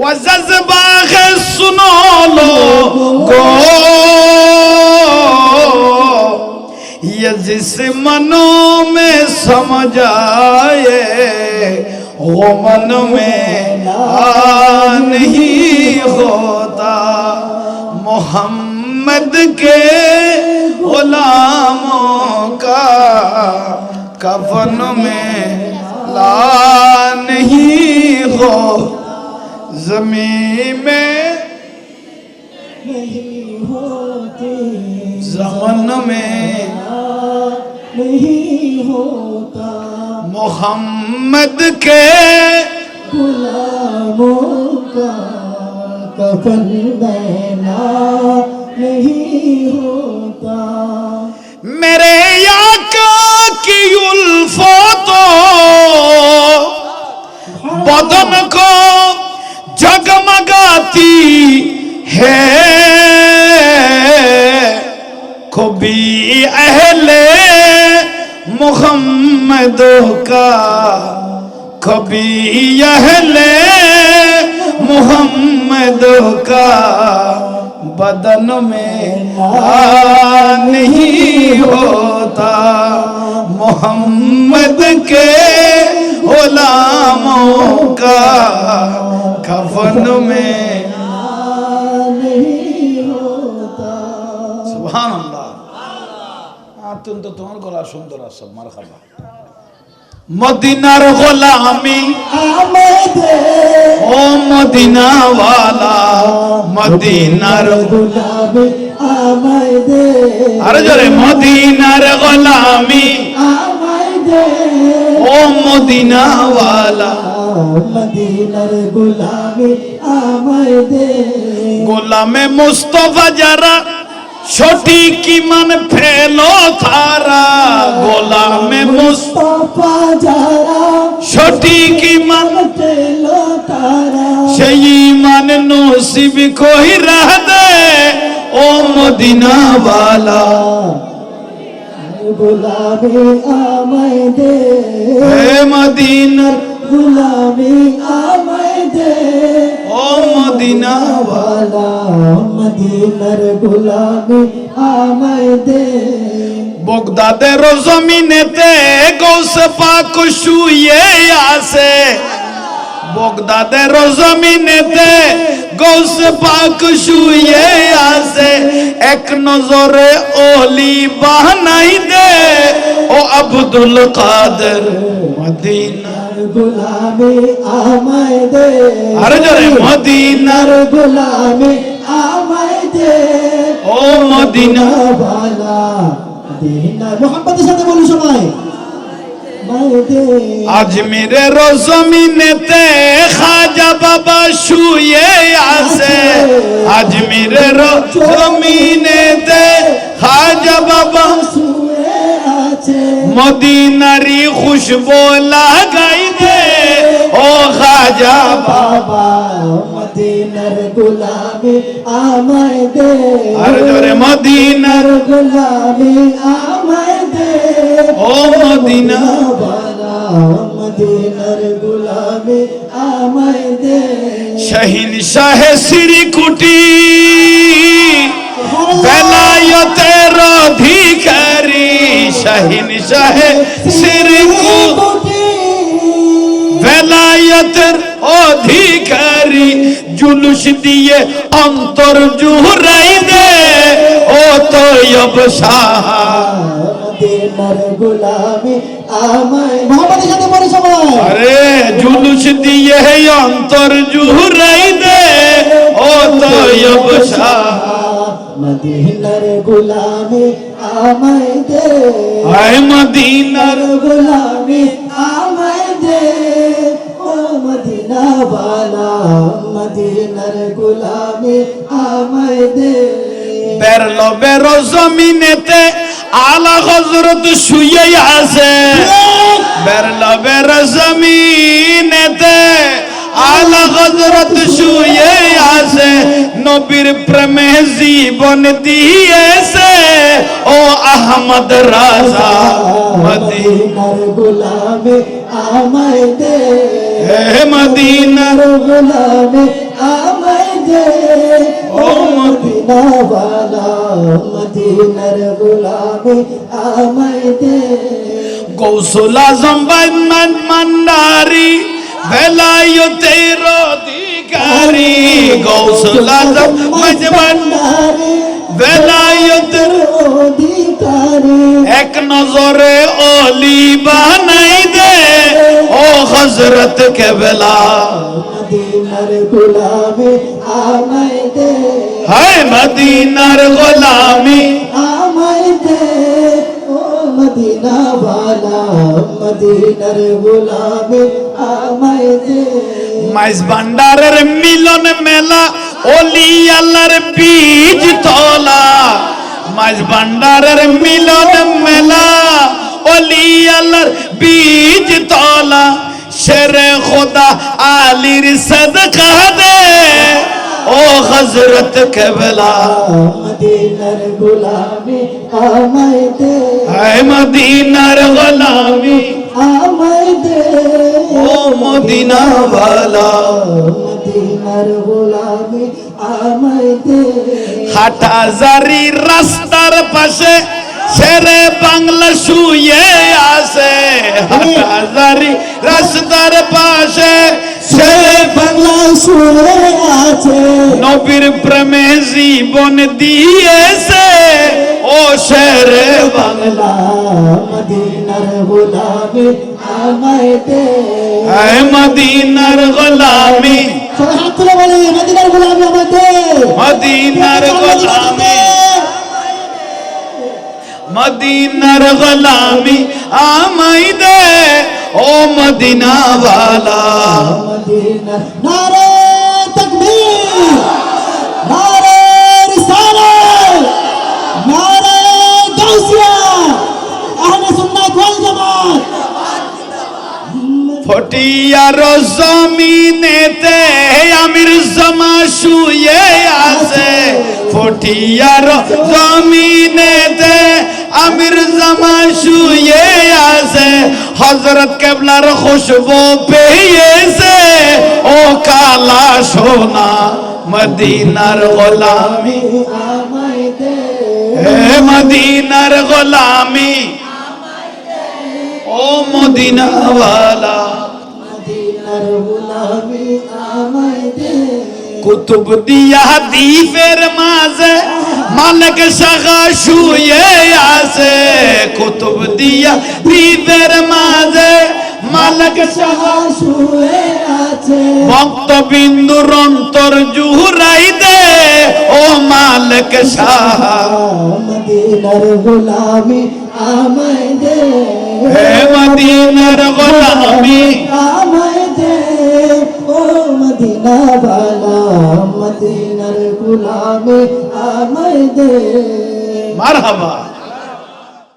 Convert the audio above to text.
وزباغ سنو لو گو۔ یہ جس منوں میں سمجھ آئے، وہ من میں آ نہیں ہوتا۔ محمد کے غلاموں کا کفن میں لا نہیں ہوتا۔ زمین میں نہیں ہوتی زمن میں نہیں ہوتا محمد کے غلاموں کا کفن دینا نہیں ہوتا میرے آقا کی الفاتوں ہاں بدن کو ہے۔ اہل محمد کا، کبھی اہل محمد کا بدن میں نہیں ہوتا۔ محمد کے علاموں کا کفن میں আল্লাহ অত্যন্ত তোমার গলা সুন্দর আছে, মারহাবা। মদিনার গোলামি। আমাদের ও মদিনা ওয়ালা মদিনার আরে জোরে, মদিনার গোলামি। ও মদিনা ওয়ালা মদিনার আমায় দে গোলামে মুস্তফা যারা সঠিক ইমান ফেলো তারা গোলামে মুস্তফা যারা। সঠিক ইমান পেল তারা। সেই ইমান নসিব কই দে ও মদিনা वाला গুলাবে আমায় দে। হে মদিনা গুলাবে আমায় দে। ও মদিনা वाला মদিনার গুলাবে আমায় দে। বগদাদের জমিনেতে গৌস পাক শুয়ে আছে। বগদাদের জমিনেতে গৌস পাক শুয়ে আছে। এক নজরে ওলি বানাই দে, ও আব্দুল কাদের মদিনা। গুলাবে আমায় দে। আরে জোরে মদিনার গুলাবে আমায় দে। ও মদিনা মদিনা মোহাম্মদের সাথে বলি সবাই। আজমিরের জমিনেতে খাজা বাবা শুয়ে আছে। আজমিরের জমিনেতে খাজা বাবা মদিনারি খুশবু লাগাই ও খাজা বাবা বাবা মদিনার গুলাবে আমায় দে। আর জোরে মদিনার গুলাবে আমায় দে। ও মদিনা। বালা মদিনার গুলাবে আমায় দে। শাহিন শাহে শ্রীকুটি বেলায়তের অধিকারী। শাহিন শাহে শ্রীকুটি বেলায়তের অধিকারী জুলুস দিয়ে অন্তর জুহরাই দে। ও তৈয়ব শাহ। মদিনার গুলাবে আমায় মোহাম্মদের সাথে বলি সবাই। আরে জুলুস দিয়ে অন্তর জুহরাই দে। ও তৈয়ব শাহ। মদিনার গুলাবে আমায় দে। আয় মদিনার মদিনার আমায় বালা মদিনার গুলাবে আমায় দে বেরলো বেরো জমিনেতে আলা হজরত শুয়ে আছে বেরলো বেরো জমিনেতে আলা হজরত শুয়ে আছে নবীর প্রেমে জীবন দিয়েছে ও আহমদ রাজা মদিনার গুলাবে আমায় দে হে মদিনার গোলামি আমায় দে। ও মদিনা। বালা মদিনার গোলামি আমায় দে। গৌসুল আজম বাইমান মান্ডারি বেলায়তের অধিকারী গৌসুল আজম মজমান ভান্ডারে বেলায়তের অধিকারী এক নজরে অলি বানাই দে ও হজরত কেবলা। হায় মদিনার গোলামি। মদিনা বালা মদিনার গোলামি আমায় দে। মাইজ ভান্ডারের মিলন মেলা অলি আল্লাহর বীজ তলা। মাইজ ভান্ডারের মিলন মেলা অলি আল্লাহর বীজ তলা। শেরে খোদা আলীর সদকা দে ও হজরত কেবলা। মদিনার গোলামি আমায় দে। হায় মদিনার গোলামি। আমায় দে। ও মদিনা ভালা মদিনার গোলামি আমায় দে। হাটাজারি রাস্তার পাশে ছেড়ে বাংলা শুয়ে আসে হাটাজারি রাস্তার পাশে ছেড়ে বাংলা শুয়ে আছে। নবীর প্রেমে জীবন দিয়েছে। ও শেরে বাংলা মদিনার গোলামি আমায় দে। হায় মদিনার গোলামি। সবাই হাত তুলে বলি মদিনার গোলামি আমায় দে। মদিনার গোলামি। মদিনার গোলামি আমাই দে ও মদিনা वाला মদিনা নারে তাকবীর নারে রিসালাত নারে গাউসিয়া আহলে সুন্নাত ওয়াল জামাত। ফটিয়ার জমিনেতে আমির জমা শুয়ে আছে। ফটিয়ার জমিনেতে আমির জমা শুয়ে আছে হজরত কেবলার খুশবু পেয়েছে। ও কালা সোনা, মদিনার গোলামি। মদিনার গোলামি। ও মদিনা वाला মদিনার গোলামি আমায় দে কুতুব দিয়া দ্বীপের মাঝে মালিক শাখা শুয়ে আছে কুতুব দিয়া দ্বীপের মাঝে। মালিক শাখা শুয়ে আছে। ভক্তবিন্দুর অন্তর জুহুরাই দে ও মালিক শাহ মদিনার গোলামি আমায় দে। হে মদিনার গোলামি আমায় মদিনার গোলামি আমায় দে মারহাবা